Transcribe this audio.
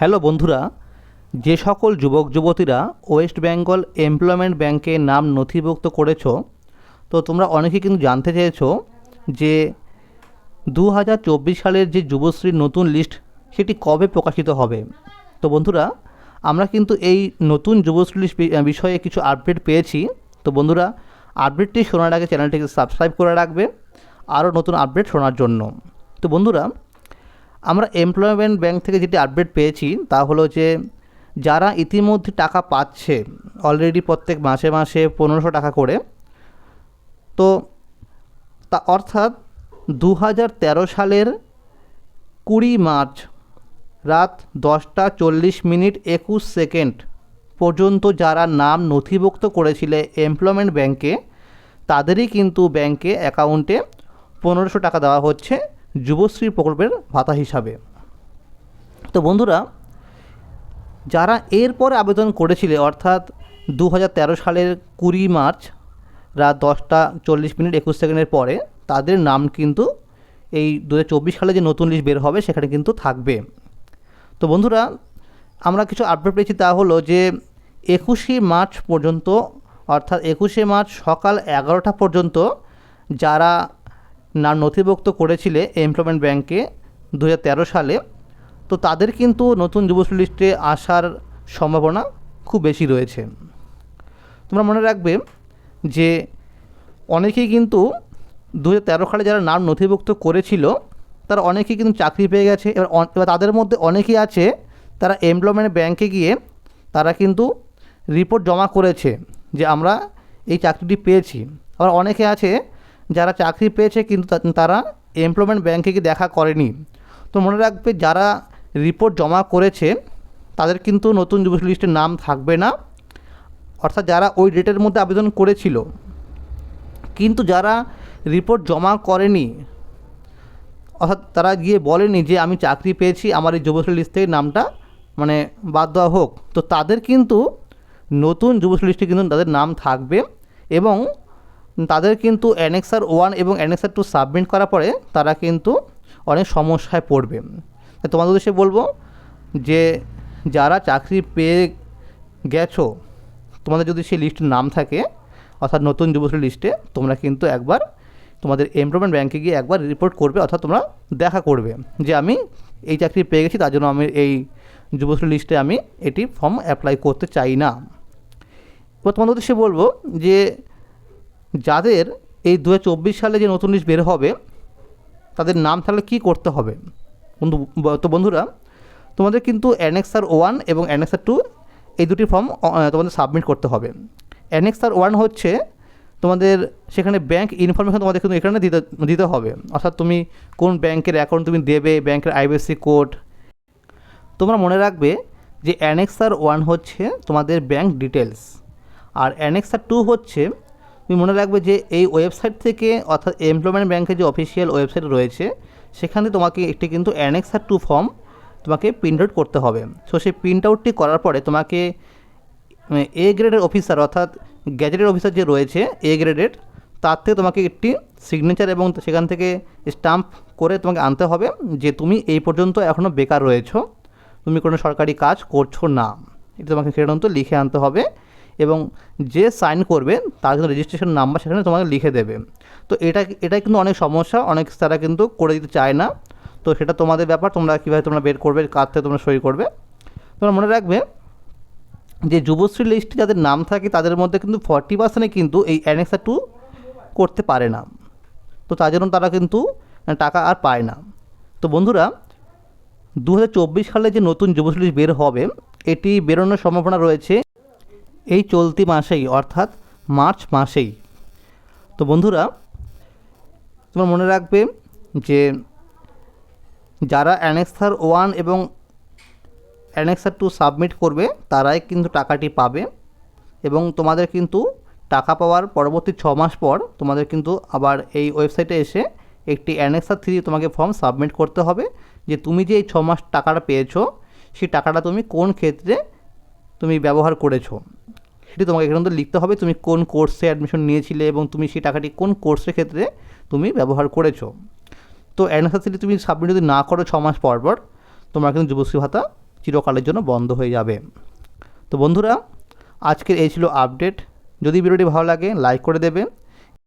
Hello বন্ধুরা, যে সকল যুবক যুবতীরা ওয়েস্ট বেঙ্গল এমপ্লয়মেন্ট ব্যাংকে নাম নথিভুক্ত করেছ, তো তোমরা অনেকেই কিন্তু জানতে চেয়েছো যে দু হাজার চব্বিশ সালের যে যুবশ্রীর নতুন লিস্ট, সেটি কবে প্রকাশিত হবে? তো বন্ধুরা, আমরা কিন্তু এই নতুন যুবশ্রী লিস্ট বিষয়ে কিছু আপডেট পেয়েছি। তো বন্ধুরা, আপডেটটি শোনার আগে চ্যানেলটিকে সাবস্ক্রাইব করে রাখবে, আরও নতুন আপডেট শোনার জন্য। তো বন্ধুরা আমরা এমপ্লয়মেন্ট ব্যাংক থেকে যেটি আপডেট পেয়েছি তা হলো যে, যারা ইতিমধ্যে টাকা পাচ্ছে অলরেডি প্রত্যেক মাসে মাসে পনেরোশো টাকা করে, তো তা অর্থাৎ দু হাজার তেরো সালের কুড়ি মার্চ রাত দশটা চল্লিশ মিনিট একুশ সেকেন্ড পর্যন্ত যারা নাম নথিভুক্ত করেছিলে এমপ্লয়মেন্ট ব্যাংকে তাদেরই কিন্তু ব্যাংকে অ্যাকাউন্টে পনেরোশো টাকা দেওয়া হচ্ছে। যুবশ্রী প্রকল্পের ভাতা হিসাবে। তো বন্ধুরা, যারা এরপরে আবেদন করেছিলে, অর্থাৎ দু হাজার তেরো সালের কুড়ি মার্চ রাত দশটা চল্লিশ মিনিট একুশ সেকেন্ডের পরে, তাদের নাম কিন্তু এই দু হাজার চব্বিশ সালে যে নতুন লিস্ট বের হবে, সেখানে কিন্তু থাকবে। তো বন্ধুরা, আমরা কিছু আপডেট পেয়েছি, তা হলো যে একুশে মার্চ পর্যন্ত, অর্থাৎ একুশে মার্চ সকাল এগারোটা পর্যন্ত, যারা নাম নথিভুক্ত করেছিলে এমপ্লয়মেন্ট ব্যাংকে দু হাজার তেরো সালে, তো তাদের কিন্তু নতুন যুবশ্রী লিস্টে আসার সম্ভাবনা খুব বেশি রয়েছে। তোমরা মনে রাখবে যে অনেকেই কিন্তু দু হাজার তেরো সালে যারা নাম নথিভুক্ত করেছিল, তারা অনেকেই কিন্তু চাকরি পেয়ে গেছে। এবার এবার তাদের মধ্যে অনেকেই আছে, তারা এমপ্লয়মেন্ট ব্যাংকে গিয়ে তারা কিন্তু রিপোর্ট জমা করেছে যে আমরা এই চাকরিটি পেয়েছি। আবার অনেকে আছে যারা চাকরি পেয়েছে কিন্তু তারা এমপ্লয়মেন্ট ব্যাংকে গিয়ে দেখা করেনি। তো মনে রাখবে যারা রিপোর্ট জমা করেছে, তাদের কিন্তু নতুন যুবশ্রী লিস্টের নাম থাকবে না। অর্থাৎ যারা ওই ডেটের মধ্যে আবেদন করেছিল, কিন্তু যারা রিপোর্ট জমা করেনি, অর্থাৎ তারা গিয়ে বলেনি যে আমি চাকরি পেয়েছি, আমার এই যুবশ্রী লিস্ট থেকে নামটা মানে বাদ দেওয়া হোক, তো তাদের কিন্তু নতুন যুবশ্রী লিস্টে কিন্তু তাদের নাম থাকবে এবং তাদের কিন্তু অ্যানেক্সার ওয়ান এবং অ্যানেক্সার টু সাবমিট করার পরে তারা কিন্তু অনেক সমস্যায় পড়বে। তোমাদের উদ্দেশ্যে বলব যে যারা চাকরি পেয়ে গেছো, তোমাদের যদি সেই লিস্ট নাম থাকে, অর্থাৎ নতুন যুবশ্রী লিস্টে তোমরা কিন্তু একবার তোমাদের এমপ্লয়মেন্ট ব্যাংকে গিয়ে একবার রিপোর্ট করবে, অর্থাৎ তোমরা দেখা করবে যে আমি এই চাকরি পেয়ে গেছি, তার জন্য আমি এই যুবশ্রী লিস্টে আমি এটি ফর্ম অ্যাপ্লাই করতে চাই না। এবার তোমাদের সে বলব যে যাদের এই দু হাজার চব্বিশ সালে যে নতুন লিস্ট বের হবে, তাদের নাম তাহলে কী করতে হবে? বন্ধু, তো বন্ধুরা, তোমাদের কিন্তু অ্যানেক্সার ওয়ান এবং অ্যানেক্সার টু এই দুটি ফর্ম তোমাদের সাবমিট করতে হবে। অ্যানেক্সার ওয়ান হচ্ছে তোমাদের সেখানে ব্যাংক ইনফরমেশন তোমাদের কিন্তু এখানে দিতে দিতে হবে। অর্থাৎ তুমি কোন ব্যাংকের অ্যাকাউন্ট তুমি দেবে, ব্যাংকের আইবিএসসি কোড তোমরা মনে রাখবে যে অ্যানেক্সার ওয়ান হচ্ছে তোমাদের ব্যাংক ডিটেলস আর অ্যানেক্সার টু হচ্ছে তুমি মনে রাখবে যে এই ওয়েবসাইট থেকে অর্থাৎ এমপ্লয়মেন্ট ব্যাংকের যে অফিসিয়াল ওয়েবসাইট রয়েছে, সেখানে তোমাকে একটি কিন্তু অ্যানেক্সার টু ফর্ম তোমাকে প্রিন্ট আউট করতে হবে। সো সেই প্রিন্ট আউটটি করার পরে তোমাকে এ গ্রেডের অফিসার অর্থাৎ গ্যাজেটের অফিসার যে রয়েছে এ গ্রেডের তার থেকে তোমাকে একটি সিগনেচার এবং সেখান থেকে স্টাম্প করে তোমাকে আনতে হবে যে তুমি এই পর্যন্ত এখনও বেকার রয়েছো, তুমি কোনো সরকারি কাজ করছ না। এটা তোমাকে সেটা লিখে আনতে হবে। এবং যে সাইন করবে, তার কিন্তু রেজিস্ট্রেশন নাম্বার সেখানে তোমাকে লিখে দেবে। তো এটা এটা কিন্তু অনেক সমস্যা, অনেক তারা কিন্তু করে দিতে চায় না। তো সেটা তোমাদের ব্যাপার, তোমরা কীভাবে তোমরা বের করবে, কার থেকে তোমরা সই করবে। তোমরা মনে রাখবে যে যুবশ্রী লিস্টে যাদের নাম থাকে, তাদের মধ্যে কিন্তু ফর্টি পার্সেন্টে কিন্তু এই অ্যানেক্সার টু করতে পারে না। তো তার জন্য তারা কিন্তু টাকা আর পায় না। তো বন্ধুরা দু হাজার চব্বিশ সালে যে নতুন যুবশ্রী লিস্ট বের হবে, এটি বেরোনোর সম্ভাবনা রয়েছে। এই চলতি মাসেই, অর্থাৎ মার্চ মাসেই। তো বন্ধুরা, তোমরা মনে রাখবে যে যারা অ্যানেক্সার ওয়ান এবং অ্যানেক্সার টু সাবমিট করবে, তারাই কিন্তু টাকাটি পাবে এবং তোমাদের কিন্তু টাকা পাওয়ার পরবর্তী ছ মাস পর তোমাদের কিন্তু আবার এই ওয়েবসাইটে এসে একটি অ্যানেক্সার থ্রি তোমাকে ফর্ম সাবমিট করতে হবে যে তুমি যে এই ছ মাস টাকাটা পেয়েছ, সেই টাকাটা তুমি কোন ক্ষেত্রে তুমি ব্যবহার করেছ। সেটি তোমাকে এখানে তো লিখতে হবে তুমি কোন কোর্সে অ্যাডমিশন নিয়েছিলে এবং তুমি সেই টাকাটি কোন কোর্সের ক্ষেত্রে তুমি ব্যবহার করেছ। তো অ্যানসার তুমি সাবমিট যদি না করো ছ মাস পর পর, তোমার কিন্তু যুবশ্রী ভাতা চিরকালের জন্য বন্ধ হয়ে যাবে। তো বন্ধুরা, আজকের এই ছিল আপডেট যদি ভিডিওটি ভালো লাগে লাইক করে দেবে